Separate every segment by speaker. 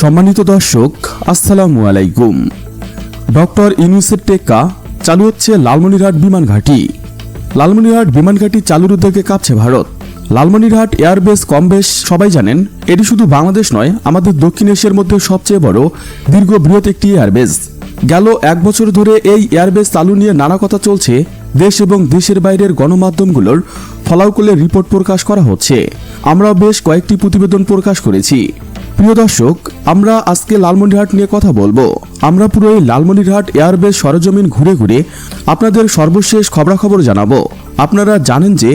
Speaker 1: সম্মানিত দর্শক, আসসালামু আলাইকুম। ডক্টর ইউনুসের টেক্কা চালু হচ্ছে লালমনিরহাট বিমান ঘাঁটি। লালমনিরহাট বিমান ঘাঁটি চালুর উদ্যোগে কাঁপছে ভারত। লালমনিরহাট এয়ারবেস কম বেশ, সবাই জানেন, এটি শুধু বাংলাদেশ নয়, আমাদের দক্ষিণ এশিয়ার মধ্যে সবচেয়ে বড়, দীর্ঘ বৃহৎ একটি এয়ারবেস। গেল এক বছর ধরে এই এয়ারবেস চালু নিয়ে নানা কথা চলছে, দেশ এবং দেশের বাইরের গণমাধ্যমগুলোর ফলাফলের রিপোর্ট প্রকাশ করা হচ্ছে। আমরা বেশ কয়েকটি প্রতিবেদন প্রকাশ করেছি। প্রিয় দর্শক, আমরা আজকে লালমনিরহাট নিয়ে কথা বলব। আমরা পুরো এই লালমনিরহাট এয়ারবেস সরজমিন ঘুরে ঘুরে আপনাদের সর্বশেষ খবরাখবর জানাব। আপনারা জানেন যে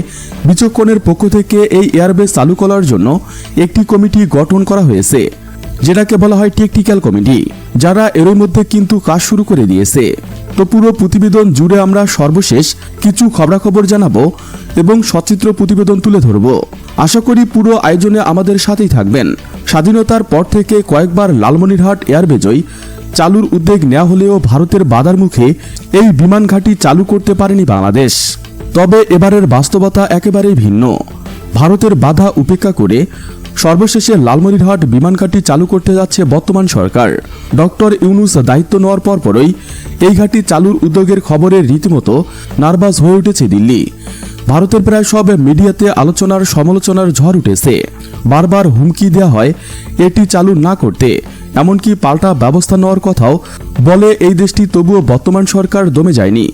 Speaker 1: বিচক্ষণের পক্ষ থেকে এই এয়ারবেস চালু করার জন্য একটি কমিটি গঠন করা হয়েছে, যেটাকে বলা হয় টেকনিক্যাল কমিটি, যারা এরই মধ্যে কিন্তু কাজ শুরু করে দিয়েছে। তো পুরো প্রতিবেদন জুড়ে আমরা সর্বশেষ কিছু খবরাখবর জানাব এবং সচিত্র প্রতিবেদন তুলে ধরব। আশা করি পুরো আয়োজনে আমাদের সাথেই থাকবেন। স্বাধীনতার পর থেকে কয়েকবার লালমনিরহাট এয়ারবেজই চালুর উদ্যোগ নেওয়া হলেও ভারতের বাধার মুখে এই বিমান ঘাঁটি চালু করতে পারেনি বাংলাদেশ। তবে এবারের বাস্তবতা একেবারেই ভিন্ন। ভারতের বাধা উপেক্ষা করে সর্বশেষে লালমনিরহাট বিমানঘাটি চালু করতে যাচ্ছে বর্তমান সরকার। ডক্টর ইউনুস দায়িত্ব নেওয়ার পরপরই এই ঘাঁটি চালুর উদ্যোগের খবরে রীতিমতো নার্ভাস হয়ে উঠেছে দিল্লি। ভারতের প্রায় সব মিডিয়াতে আলোচনার, সমালোচনার ঝড় উঠেছে। বারবার হুমকি দেওয়া হয়, এটি চালু না করতে। এমনকি পাল্টা ব্যবস্থা নেওয়ার কথাও বলে এই দেশটি তবুও বর্তমান সরকার দমে যায়নি।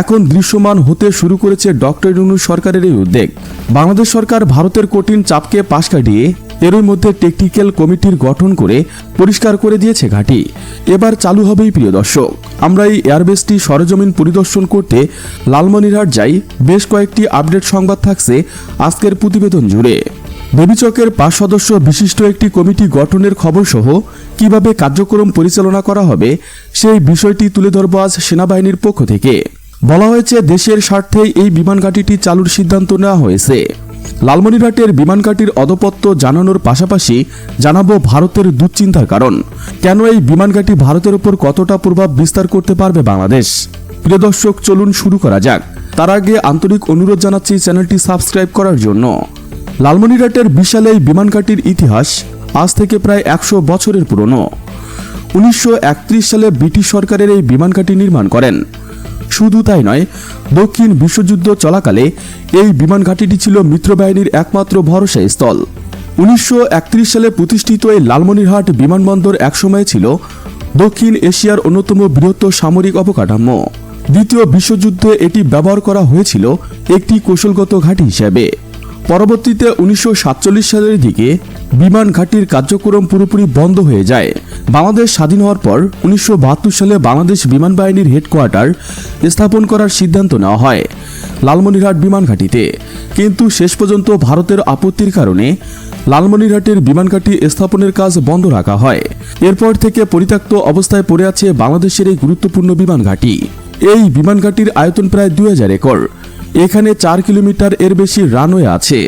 Speaker 1: এখন দৃশ্যমান হতে শুরু করেছে ডক্টর ইউনু সরকারের এই উদ্যোগ বাংলাদেশ সরকার ভারতের কঠিন চাপকে পাশ কাটিয়ে এরই মধ্যে টেকনিক্যাল কমিটির গঠন করে পরিষ্কার করে দিয়েছে ঘাঁটি। এবার চালু হবেই প্রিয় দর্শক। আমরা এই এয়ারবেসটি সরজমিন পরিদর্শন করতে লালমনিরহাট যাই। বেশ কয়েকটি আপডেট সংবাদ থাকছে আজকের প্রতিবেদন জুড়ে। দেবীচকের পাঁচ সদস্য বিশিষ্ট একটি কমিটি গঠনের খবর সহ কীভাবে কার্যক্রম পরিচালনা করা হবে, সেই বিষয়টি তুলে ধরব আজ সেনাবাহিনীর পক্ষ থেকে। বলা হয়েছে, দেশের স্বার্থেই এই বিমান ঘাঁটিটি চালুর সিদ্ধান্ত নেওয়া হয়েছে। লালমনিরহাটের বিমান ঘাঁটির অদপত্ত জানানোর পাশাপাশি জানাব ভারতের দুশ্চিন্তার কারণ। কেন এই বিমান ঘাঁটি ভারতের উপর কতটা প্রভাব বিস্তার করতে পারবে বাংলাদেশ? প্রিয় দর্শক, চলুন শুরু করা যাক। তার আগে আন্তরিক অনুরোধ জানাচ্ছি চ্যানেলটি সাবস্ক্রাইব করার জন্য। লালমনিরহাটের বিশাল এই বিমানঘাটির ইতিহাস আজ থেকে প্রায় একশো বছরের পুরনো। উনিশশো একত্রিশ সালে ব্রিটিশ সরকারের এই বিমানঘাটি নির্মাণ করেন। শুধু তাই নয়, দক্ষিণ বিশ্বযুদ্ধ চলাকালে এই বিমান ঘাঁটিটি ছিল মিত্রবাহিনীর একমাত্র ভরসা স্থল। উনিশশো একত্রিশ সালে প্রতিষ্ঠিত এই লালমনিরহাট বিমানবন্দর একসময় ছিল দক্ষিণ এশিয়ার অন্যতম বৃহত্তর সামরিক অবকাঠামো। দ্বিতীয় বিশ্বযুদ্ধে এটি ব্যবহার করা হয়েছিল একটি কৌশলগত ঘাঁটি হিসেবে। পরবর্তীতে উনিশশো সাতচল্লিশ সালের দিকে বিমান ঘাঁটির কার্যক্রম পুরোপুরি বন্ধ হয়ে যায়। বাংলাদেশ স্বাধীন হওয়ার পর উনিশশো বাহাত্তর সালে বাংলাদেশ বিমান বাহিনীর হেডকোয়ার্টার স্থাপন করার সিদ্ধান্ত নেওয়া হয় লালমনিরহাট বিমান ঘাঁটিতে। কিন্তু শেষ পর্যন্ত ভারতের আপত্তির কারণে লালমনিরহাটের বিমান ঘাঁটি স্থাপনের কাজ বন্ধ রাখা হয়। এরপর থেকে পরিত্যক্ত অবস্থায় পড়ে আছে বাংলাদেশের এই গুরুত্বপূর্ণ বিমান ঘাঁটি। এই বিমান ঘাঁটির আয়তন প্রায় দুই হাজার একর। এখানে চার কিলোমিটার এর বেশি রানওয়ে আছে।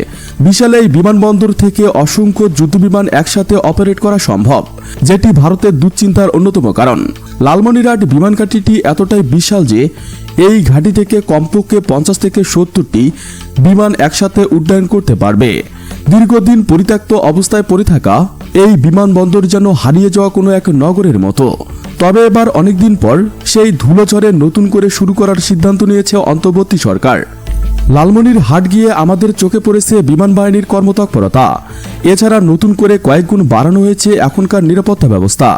Speaker 1: বিশাল এই বিমানবন্দর থেকে অসংখ্য যুদ্ধবিমান একসাথে অপারেট করা সম্ভব, যেটি ভারতের দুশ্চিন্তার অন্যতম কারণ। লালমনিরহাট বিমান ঘাঁটিটি এতটাই বিশাল যে, এই ঘাঁটি থেকে কমপক্ষে পঞ্চাশ থেকে সত্তরটি বিমান একসাথে উড্ডয়ন করতে পারবে। দীর্ঘদিন পরিত্যক্ত অবস্থায় পড়ে থাকা এই বিমানবন্দর যেন হারিয়ে যাওয়া কোনো এক নগরের মতো। তবে এবার অনেকদিন পর সেই ধুলোচরে নতুন করে শুরু করার সিদ্ধান্ত নিয়েছে অন্তর্বর্তী সরকার। লালমনির হাট গিয়ে আমাদের চোখে পড়েছে বিমান বাহিনীর কর্মতৎপরতা। এছাড়া নতুন করে কয়েক গুণ বাড়ানো হয়েছে এখনকার নিরাপত্তা ব্যবস্থা।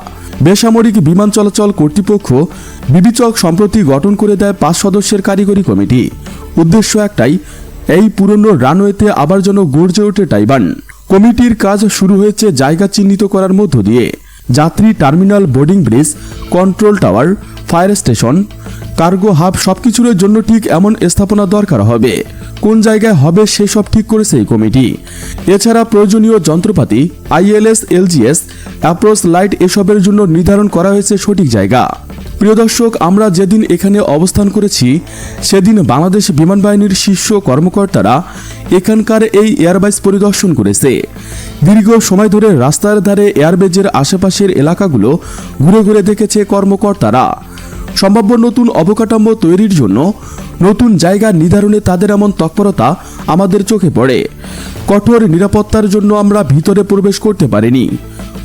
Speaker 1: বেসামরিক বিমান চলাচল কর্তৃপক্ষ বিবিচক সম্প্রতি গঠন করে দেয় পাঁচ সদস্যের কারিগরি কমিটি। উদ্দেশ্য একটাই, এই পুরনো রানওয়েতে আবার যেন গর্জে ওঠে টাইবান। কমিটির কাজ শুরু হয়েছে জায়গা চিহ্নিত করার মধ্য দিয়ে। যাত্রী terminal boarding bridge, control tower, fire station cargo hub সবকিছুর জন্য ঠিক এমন স্থাপনা দরকার হবে। কোন জায়গায় হবে সেসব ঠিক করেছে এই কমিটি। এছাড়া প্রয়োজনীয় যন্ত্রপাতি আইএলএস এলজিএস অ্যাপ্রোচ, লাইট এসবের জন্য নির্ধারণ করা হয়েছে সঠিক জায়গা। প্রিয় দর্শক, আমরা যেদিন এখানে অবস্থান করেছি, সেদিন বাংলাদেশ বিমান বাহিনীর শীর্ষ কর্মকর্তারা এখানকার এই এয়ারবাইস পরিদর্শন করেছে। দীর্ঘ সময় ধরে রাস্তার ধারে এয়ারবেজের আশেপাশের এলাকাগুলো ঘুরে ঘুরে দেখেছে কর্মকর্তারা। সম্ভাব্য নতুন অবকাঠামো তৈরির জন্য নতুন জায়গা নির্ধারণে তাদের এমন তৎপরতা আমাদের চোখে পড়ে। কঠোর নিরাপত্তার জন্য আমরা ভিতরে প্রবেশ করতে পারিনি।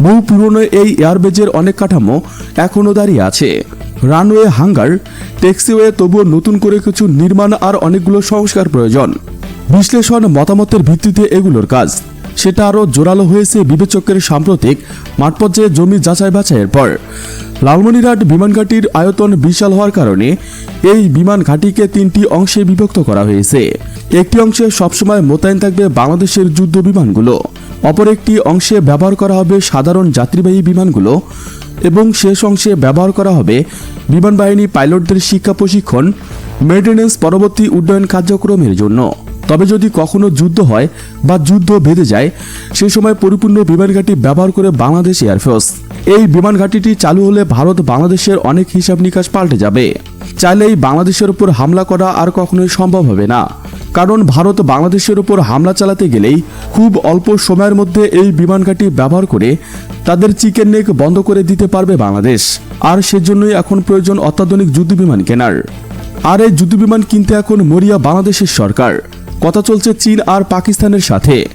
Speaker 1: বহু পুরনো এই এয়ারবেজের অনেক কাঠামো এখনও দাঁড়িয়ে আছে। রানওয়ে হাঙ্গার, ট্যাক্সিওয়ে তবুও নতুন করে কিছু নির্মাণ আর অনেকগুলো সংস্কার প্রয়োজন। বিশ্লেষণ মতামতের ভিত্তিতে এগুলোর কাজ। সেটা আরও জোরালো হয়েছে বিবেচকের সাম্প্রতিক মাঠ পর্যায়ে জমি যাচাই বাছাইয়ের পর। লালমনিরহাট বিমান ঘাটির আয়তন বিশাল হওয়ার কারণে এই বিমান ঘাঁটিকে তিনটি অংশে বিভক্ত করা হয়েছে। একটি অংশে সবসময় মোতায়েন থাকবে বাংলাদেশের যুদ্ধ বিমানগুলো, অপর একটি অংশে ব্যবহার করা হবে সাধারণ যাত্রীবাহী বিমানগুলো এবং শেষ অংশে ব্যবহার করা হবে বিমান বাহিনী পাইলটদের শিক্ষা প্রশিক্ষণ মেনটেন্যান্স পরবর্তী উড্ডয়ন কার্যক্রমের জন্য। তবে যদি কখনো যুদ্ধ হয় বা যুদ্ধ বেঁধে যায় সেই সময় পরিপূর্ণ বিমান ঘাঁটি ব্যবহার করে বাংলাদেশ এয়ারফোর্স এই বিমান ঘাঁটিটি চালু হলে ভারত বাংলাদেশের অনেক হিসাব নিকাশ পাল্টে যাবে। চাইলেই বাংলাদেশের উপর হামলা করা আর কখনোই সম্ভব হবে না। কারণ ভারত বাংলাদেশের উপর হামলা চালাতে গেলেই খুব অল্প সময়ের মধ্যে এই বিমান ঘাঁটি ব্যবহার করে তাদের চিকেন নেক বন্ধ করে দিতে পারবে বাংলাদেশ। আর সেজন্যই এখন প্রয়োজন অত্যাধুনিক যুদ্ধ বিমান কেনার। আর এই যুদ্ধ বিমান কিনতে এখন মরিয়া বাংলাদেশের সরকার। কথা চলছে চীন আর পাকিস্তানের সাথে।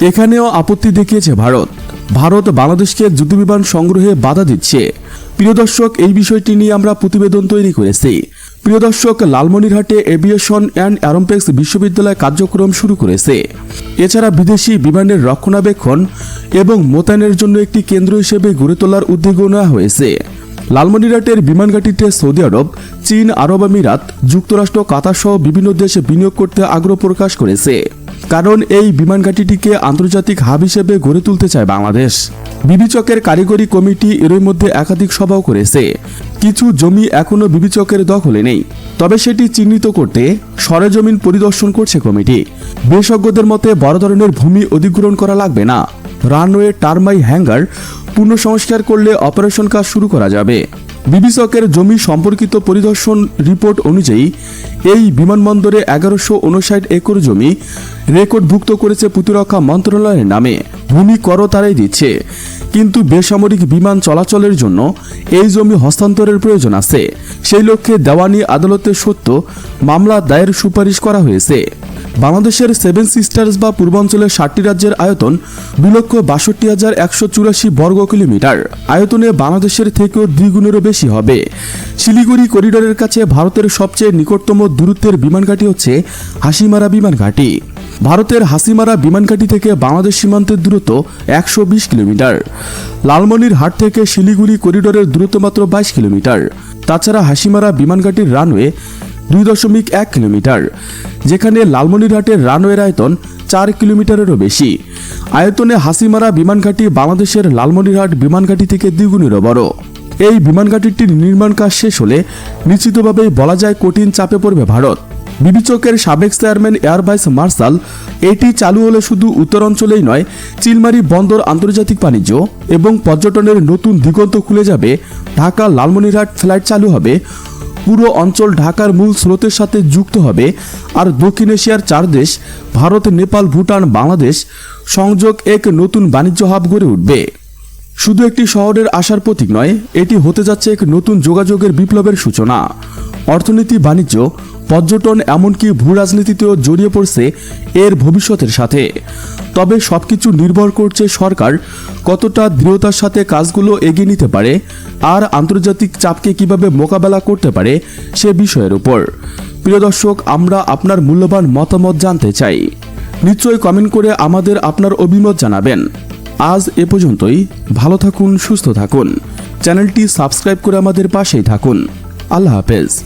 Speaker 1: এখানেও আপত্তি দেখিয়েছে ভারত। ভারত বাংলাদেশকে যুদ্ধবিমান সংগ্রহে বাধা দিচ্ছে। প্রিয় দর্শক, এই বিষয়টি নিয়ে আমরা প্রতিবেদন তৈরি করেছি। প্রিয় দর্শক, লালমনিরহাটে এভিয়েশন অ্যান্ড অ্যারোম্পেক্স বিশ্ববিদ্যালয় কার্যক্রম শুরু করেছে। এছাড়া বিদেশি বিমানের রক্ষণাবেক্ষণ এবং মোতায়েনের জন্য একটি কেন্দ্র হিসেবে গড়ে তোলার উদ্যোগও নেওয়া হয়েছে। লালমনিরহাটের বিমানঘাটিতে সৌদি আরব, চীন, আরব আমিরাত যুক্তরাষ্ট্র, কাতার সহ বিভিন্ন দেশে বিনিয়োগ করতে আগ্রহ প্রকাশ করেছে। কারণ এই বিমানঘাটিটিকে আন্তর্জাতিক হাব হিসেবে গড়ে তুলতে চায় বাংলাদেশ। বিবিচকের কারিগরি কমিটি এরই মধ্যে একাধিক সভাও করেছে। কিছু জমি এখনও বিবিচকের দখলে নেই। তবে সেটি চিহ্নিত করতে সরেজমিন পরিদর্শন করছে কমিটি। বিশেষজ্ঞদের মতে বড় ধরনের ভূমি অধিগ্রহণ করা লাগবে না। রানওয়ে টারমাই হ্যাঙ্গার পুনঃসংস্কার করলে অপারেশন কাজ শুরু করা যাবে। বিবিসকের জমি সম্পর্কিত পরিদর্শন রিপোর্ট অনুযায়ী, এই বিমানবন্দরে এগারোশো উনষাট একর জমি রেকর্ডভুক্ত করেছে প্রতিরক্ষা মন্ত্রণালয়ের নামে। ভূমি করও তারাই দিচ্ছে। কিন্তু বেসামরিক বিমান চলাচলের জন্য এই জমি হস্তান্তরের প্রয়োজন আছে। সেই লক্ষ্যে দেওয়ানি আদালতে সত্য মামলা দায়ের সুপারিশ করা হয়েছে। বাংলাদেশের সেভেন সিস্টার্স বা পূর্বাঞ্চলের ষাটটি রাজ্যের আয়তন দুই লক্ষ বাষট্টি হাজার একশো চুরাশি বর্গ কিলোমিটার। আয়তনে বাংলাদেশের থেকেও দ্বিগুণেরও বেশি হবে। শিলিগুড়ি করিডোরের কাছে ভারতের সবচেয়ে নিকটতম দূরত্বের বিমানঘাটি হচ্ছে হাসিমারা বিমানঘাটি। ভারতের হাসিমারা বিমানঘাটি থেকে বাংলাদেশ সীমান্তের দূরত্ব একশো বিশ কিলোমিটার। লালমনির হাট থেকে শিলিগুড়ি করিডোরের দূরত্ব মাত্র বাইশ কিলোমিটার। তাছাড়া হাসিমারা বিমানঘাটির রানওয়ে দুই দশমিক এক কিলোমিটার, যেখানে লালমনিরহাটের রানওয়ের আয়তন চার কিলোমিটারেরও বেশি। আয়তনে হাসিমারা বিমানঘাটি বাংলাদেশের লালমনিরহাট বিমানঘাটি থেকে দ্বিগুণেরও বড়। এই বিমানঘাটিটির নির্মাণ কাজ শেষ হলে নিশ্চিতভাবেই বলা যায় কঠিন চাপে পড়বে ভারত। বিবিচকের সাবেক চেয়ারম্যান এয়ার ভাইস মার্শাল, এটি চালু হলে শুধু উত্তরাঞ্চলেই নয়, চিলমারি বন্দর আন্তর্জাতিক বাণিজ্য এবং পর্যটনের নতুন দিগন্ত খুলে যাবে। ঢাকা লালমনিরহাট ফ্লাইট চালু হবে পুরো অঞ্চল ঢাকার মূল স্রোতের সাথে যুক্ত হবে। আর দক্ষিণ এশিয়ার চার দেশ, ভারত, নেপাল, ভুটান, বাংলাদেশ, সংযোগ এক নতুন বাণিজ্য হাব গড়ে উঠবে। শুধু একটি শহরের আসার প্রতীক নয়, এটি হতে যাচ্ছে এক নতুন যোগাযোগের বিপ্লবের সূচনা। অর্থনীতি, বাণিজ্য পর্যটন এমনকি ভূ রাজনীতিতেও জড়িয়ে পড়ছে এর ভবিষ্যতের সাথে। তবে সবকিছু নির্ভর করছে সরকার কতটা দৃঢ়তার সাথে কাজগুলো এগিয়ে নিতে পারে আর আন্তর্জাতিক চাপকে কীভাবে মোকাবেলা করতে পারে সে বিষয়ের উপর। প্রিয় দর্শক, আমরা আপনার মূল্যবান মতামত জানতে চাই। নিশ্চয়ই কমেন্ট করে আমাদের আপনার অভিমত জানাবেন। আজ এ পর্যন্তই। ভালো থাকুন, সুস্থ থাকুন। চ্যানেলটি সাবস্ক্রাইব করে আমাদের পাশেই থাকুন। আল্লাহ হাফেজ।